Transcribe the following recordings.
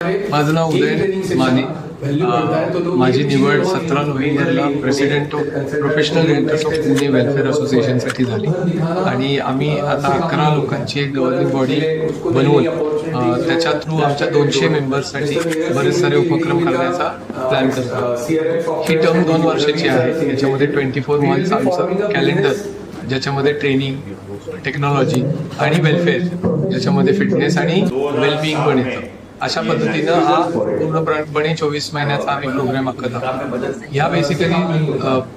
माझं नाव उदय माने. माझी निवड सतरा नोव्हेंबरला president of professional realtors of Pune welfare असोसिएशनसाठी झाली. आणि आम्ही आता अकरा लोकांची एक गव्हर्निंग बॉडी बनवून त्याच्या थ्रू आमच्या दोनशे मेंबर्ससाठी बरेच सारे उपक्रम करण्याचा प्लॅन करतो. ही टर्म दोन वर्षाची आहे. याच्यामध्ये ट्वेंटी फोर मंथ्स आमचं कॅलेंडर ज्याच्यामध्ये ट्रेनिंग टेक्नॉलॉजी आणि वेलफेअर ज्याच्यामध्ये फिटनेस आणि वेलबिईंग पण येतं. अशा पद्धतीनं हा पूर्णपणे चोवीस महिन्याचा आम्ही प्रोग्राम आखत आहोत. ह्या बेसिकली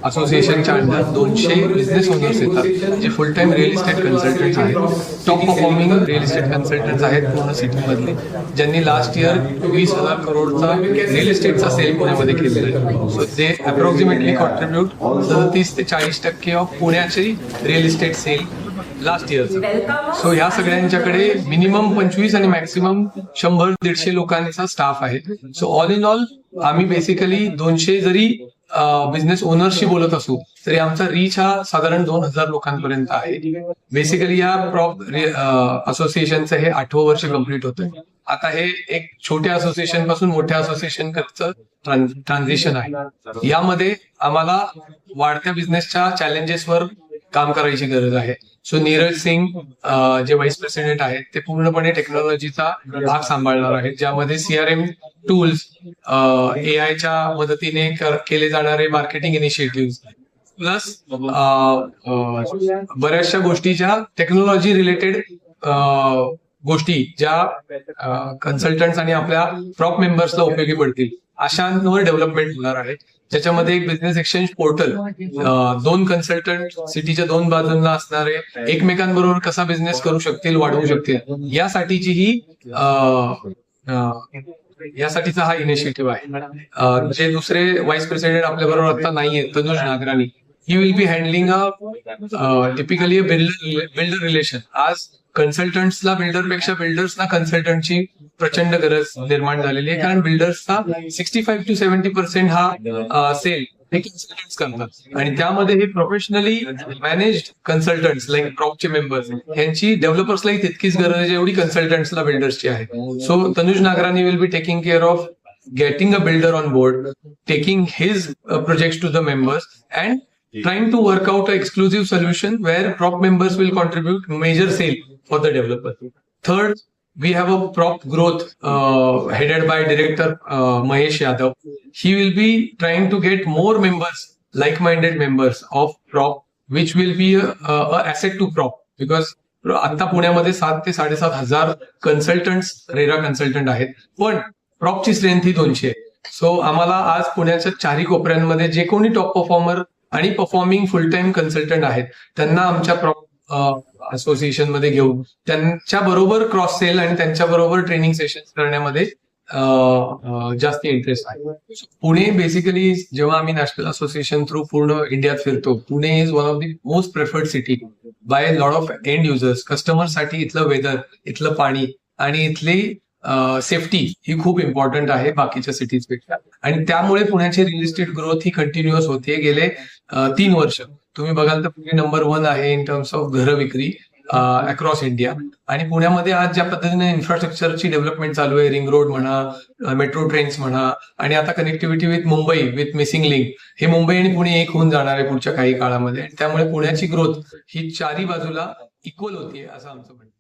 असोसिएशनच्या अंडर दोनशे बिझनेस ओनर्स येतात जे full time real estate consultants आहेत. Top performing real estate consultants आहेत पूर्ण सिटीमधले ज्यांनी लास्ट इयर वीस हजार करोडचा रिअल इस्टेटचा सेल पुण्यामध्ये केलेला आहे. सो ते अप्रॉक्सिमेटली कॉन्ट्रीब्युट सदतीस ते चाळीस टक्के ऑफ पुण्याची रिअल इस्टेट सेल लास्ट इयरचं सो ह्या सगळ्यांच्याकडे मिनिमम पंचवीस आणि मॅक्सिमम शंभर दीडशे लोकांचा स्टाफ आहे. सो ऑल इन ऑल आम्ही बेसिकली दोनशे जरी बिझनेस ओनरशी बोलत असू तरी आमचा रीच हा साधारण दोन हजार लोकांपर्यंत आहे. बेसिकली या प्रॉप असोसिएशनचं हे आठवं वर्ष कंप्लीट होतंय. आता हे एक छोट्या असोसिएशनपासून मोठ्या असोसिएशन ट्रान्झिशन आहे. यामध्ये आम्हाला वाढत्या बिझनेसच्या चॅलेंजेसवर काम करायची गरज आहे. सो नीरज सिंग जे व्हाईस प्रेसिडेंट आहेत ते पूर्णपणे टेक्नॉलॉजीचा भाग सांभाळणार आहेत. ज्यामध्ये सीआरएम टूल्स ए आयच्या मदतीने केले जाणारे मार्केटिंग इनिशिएटिव्ह प्लस बऱ्याचशा uh, गोष्टी ज्या टेक्नॉलॉजी रिलेटेड गोष्टी ज्या कन्सल्टंट्स आणि आपल्या प्रॉप मेंबर्सला उपयोगी पडतील. अशांवर डेव्हलपमेंट होणार आहे. ज्याच्यामध्ये एक बिझनेस एक्सचेंज पोर्टल दोन कन्सल्टंट सिटीच्या दोन बाजूंना असणारे एकमेकांबरोबर कसा बिझनेस करू शकतील वाढवू शकतील यासाठीची ही यासाठीचा हा इनिशिएटिव्ह आहे. जे दुसरे व्हाईस प्रेसिडेंट आपल्या बरोबर आता नाहीये Tanuj Nagrani. He will be handling a typically a builder builder relation आज कन्सल्टंट्सला बिल्डरपेक्षा बिल्डर्सना कन्सल्टंटची प्रचंड गरज निर्माण झालेली आहे. कारण बिल्डर्सचा sixty five to seventy percent हा सेल हे कन्सल्टंट्स करतात. आणि त्यामध्ये हे प्रोफेशनली मॅनेज कन्सल्टंट्स लाईक प्रॉपचे मेंबर्स यांची डेव्हलपर्सलाही तितकीच गरज आहे एवढी कन्सल्टंट्सला बिल्डर्सची आहे. So Tanuj Nagrani will be taking care of getting a builder on board, taking his uh, projects to the members, and trying to work out an exclusive solution where prop members will contribute major sale. For the developer. Third, we have a prop growth uh, headed by director uh, Mahesh Yadav. He will be trying to get more members, like-minded members of prop, which will be a, a, a asset to prop because आता पुण्यामध्ये सात ते साडेसात हजार consultants RERA consultant आहेत पण प्रॉपची strength ही दोनशे आहे सो आम्हाला आज पुण्याच्या चारही कोपऱ्यांमध्ये जे कोणी टॉप परफॉर्मर आणि परफॉर्मिंग फुल टाइम कन्सल्टंट आहेत त्यांना आमच्या प्रॉप असोसिएशनमध्ये घेऊन त्यांच्या बरोबर क्रॉस सेल आणि त्यांच्या बरोबर ट्रेनिंग सेशन करण्यामध्ये जास्त इंटरेस्ट आहे. पुणे बेसिकली जेव्हा आम्ही नॅशनल असोसिएशन थ्रू पूर्ण इंडियात फिरतो Pune is one of the most preferred city by lot of end users कस्टमरसाठी इथलं वेदर इथलं पाणी आणि इथली सेफ्टी ही खूप इम्पॉर्टंट आहे बाकीच्या सिटीजपेक्षा. आणि त्यामुळे पुण्याची रिअल इस्टेट ग्रोथ ही कंटिन्युअस होते गेले तीन वर्ष. तुम्ही बघाल तर पुणे नंबर वन आहे इन टर्म्स ऑफ घर विक्री अक्रॉस इंडिया आणि पुण्यामध्ये आज ज्या पद्धतीने इन्फ्रास्ट्रक्चरची डेव्हलपमेंट चालू आहे रिंग रोड म्हणा मेट्रो ट्रेन्स म्हणा आणि आता connectivity with Mumbai with missing link हे मुंबई आणि पुणे एक होऊन जाणार आहे पुढच्या काही काळामध्ये. त्यामुळे पुण्याची ग्रोथ ही चारी बाजूला इक्वल होतीये असं आमचं म्हणणं